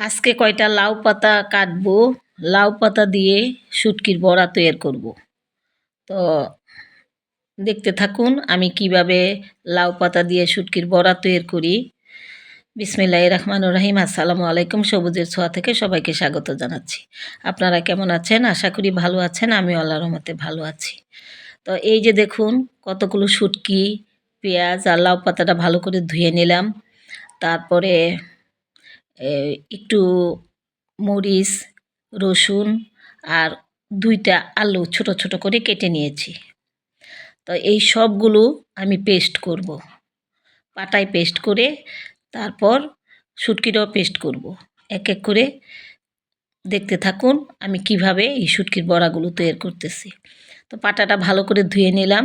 আজকে কয়টা লাউ পাতা কাটবো? লাউ পাতা দিয়ে শুটকির বড়া তৈরি করব। তো দেখতে থাকুন আমি কীভাবে লাউ পাতা দিয়ে শুটকির বড়া তৈরি করি। বিসমিল্লাহ রহমান রহিম। আসসালামু আলাইকুম। সবুজের ছোঁয়া থেকে সবাইকে স্বাগত জানাচ্ছি। আপনারা কেমন আছেন? আশা করি ভালো আছেন। আমি আল্লাহর রহমতে ভালো আছি। তো এই যে দেখুন কতগুলো শুটকি, পেঁয়াজ আর লাউ পাতাটা ভালো করে ধুয়ে নিলাম। তারপরে একটু মরিচ, রসুন আর দুইটা আলু ছোট ছোট করে কেটে নিয়েছি। তো এই সবগুলো আমি পেস্ট করব। পাটায় পেস্ট করে তারপর শুটকিটাও পেস্ট করব। এক এক করে দেখতে থাকুন আমি কীভাবে এই শুটকির বড়াগুলো তৈরি করতেছি। তো পাটাটা ভালো করে ধুয়ে নিলাম।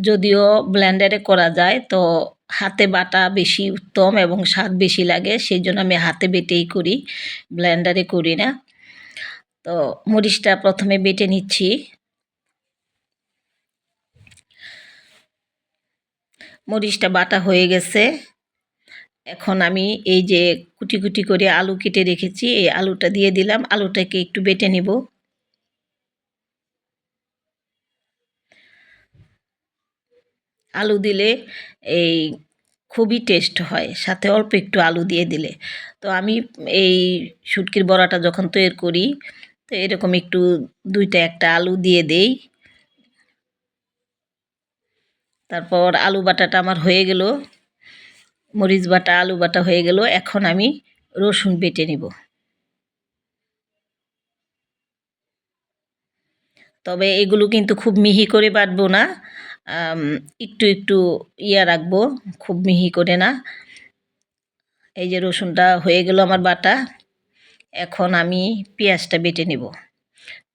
যদিও ব্ল্যান্ডারে করা যায় তো হাতে বাটা বেশি উত্তম এবং স্বাদ বেশি লাগে সেই জন্য আমি হাতে বেটেই করি ব্লেন্ডারে করি না। তো মরিচটা প্রথমে বেটে নিচ্ছি। মরিচটা বাটা হয়ে গেছে। এখন আমি এই যে কুটি কুটি করে আলু কেটে রেখেছি, এই আলুটা দিয়ে দিলাম। আলুটাকে একটু বেটে নিব। আলু দিলে এই খুবই টেস্ট হয়। সাথে অল্প একটু আলু দিয়ে দিলে। তো আমি এই শুটকির বড়াটা যখন তৈরি করি, তো এরকম একটু দুইটা একটা আলু দিয়ে দেই। তারপর আলু বাটাটা আমার হয়ে গেল। মরিচ বাটা, আলু বাটা হয়ে গেল। এখন আমি রসুন বেটে নিব। তবে এগুলো কিন্তু খুব মিহি করে বাটবো না। একটু একটু ইয়া রাখব, খুব মিহি করে না। এই যে রসুনটা হয়ে গেল আমার বাটা, এখন আমি পেঁয়াজটা বেটে নেব।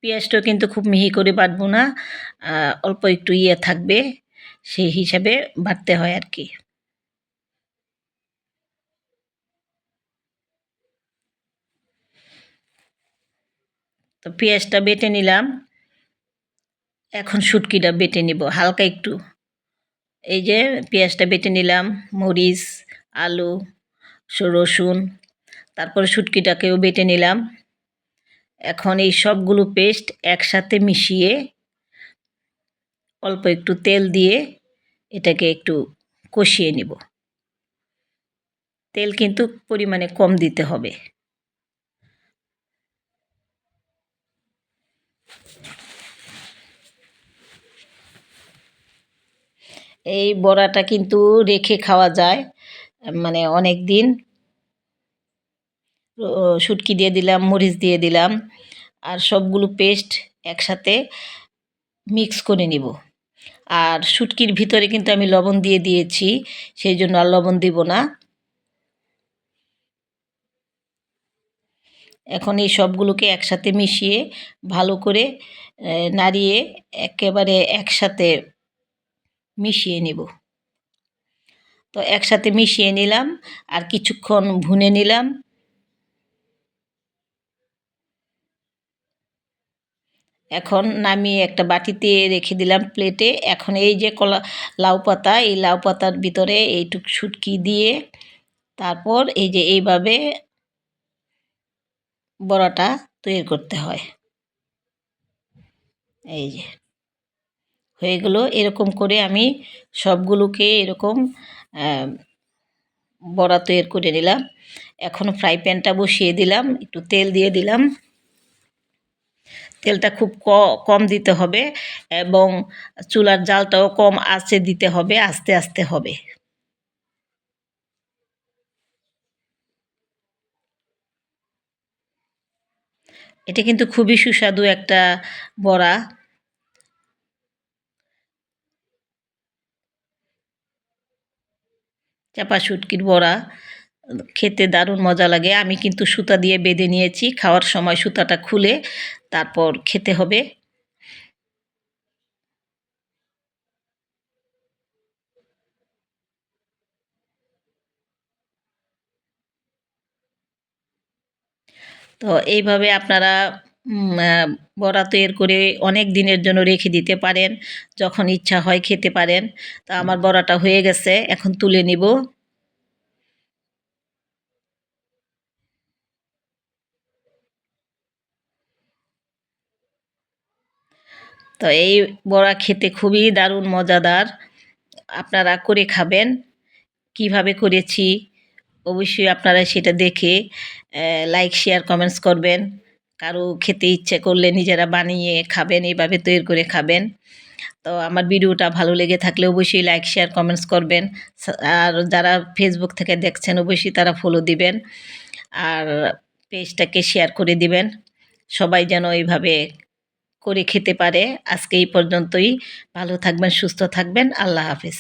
পেঁয়াজটাও কিন্তু খুব মিহি করে বাটবো না অল্প একটু ইয়ে থাকবে, সেই হিসাবে বাটতে হয় আর কি। তো পেঁয়াজটা বেটে নিলাম। এখন শুটকিটা বেটে নিব, হালকা একটু। এই যে পেঁয়াজটা বেটে নিলাম, মরিচ, আলু রসুন, তারপরে শুটকিটাকেও বেটে নিলাম। এখন এই সবগুলো পেস্ট একসাথে মিশিয়ে অল্প একটু তেল দিয়ে এটাকে একটু কষিয়ে নিব। তেল কিন্তু পরিমাণে কম দিতে হবে। এই বড়াটা কিন্তু রেখে খাওয়া যায় মানে অনেক দিন। শুটকি দিয়ে দিলাম, মরিচ দিয়ে দিলাম, আর সবগুলো পেস্ট একসাথে মিক্স করে নিব। আর শুটকির ভিতরে কিন্তু আমি লবণ দিয়ে দিয়েছি, সেই জন্য আর লবণ দিব না। এখন এই সবগুলোকে একসাথে মিশিয়ে ভালো করে নাড়িয়ে একেবারে একসাথে মিশিয়ে নেব। তো একসাথে মিশিয়ে নিলাম, আর কিছুক্ষণ ভুনে নিলাম। এখন নামিয়ে একটা বাটিতে রেখে দিলাম প্লেটে। এখন এই যে কলা, লাউ পাতা, এই লাউ পাতার ভিতরে এইটুক শুটকি দিয়ে তারপর এই যে এইভাবে বড়াটা তৈরি করতে হয়। এই যে। হয়ে গেলো। এরকম করে আমি সবগুলোকে এরকম বড়া তৈরি করে নিলাম। এখন ফ্রাই প্যানটা বসিয়ে দিলাম, একটু তেল দিয়ে দিলাম। তেলটা খুব কম দিতে হবে এবং চুলার জালটাও কম আঁচে দিতে হবে, আস্তে আস্তে হবে। এটা কিন্তু খুবই সুস্বাদু একটা বড়া। চাপা শুটকির বড়া, খেতে দারুণ মজা লাগে। আমি কিন্তু সুতা দিয়ে বেঁধে নিয়েছি। খাওয়ার সময় সুতাটা খুলে তারপর খেতে হবে। তো এইভাবে আপনারা বড়া তৈরি করে অনেক দিনের জন্য রেখে দিতে পারেন, যখন ইচ্ছা হয় খেতে পারেন। তা আমার বড়াটা হয়ে গেছে, এখন তুলে নিব। তো এই বড়া খেতে খুবই দারুণ, মজাদার। আপনারা করে খাবেন। কীভাবে করেছি, অবশ্যই আপনারা সেটা দেখে লাইক শেয়ার কমেন্টস করবেন। কারও খেতে ইচ্ছে করলে নিজেরা বানিয়ে খাবেন এইভাবে তৈরি করে খাবেন। তো আমার ভিডিওটা ভালো লেগে থাকলে অবশ্যই লাইক শেয়ার কমেন্টস করবেন। আর যারা ফেসবুক থেকে দেখছেন, অবশ্যই তারা ফলো দিবেন। আর পেজটাকে শেয়ার করে দিবেন। সবাই যেন এইভাবে করে খেতে পারে। আজকে এই পর্যন্তই। ভালো থাকবেন, সুস্থ থাকবেন। আল্লাহ হাফিজ।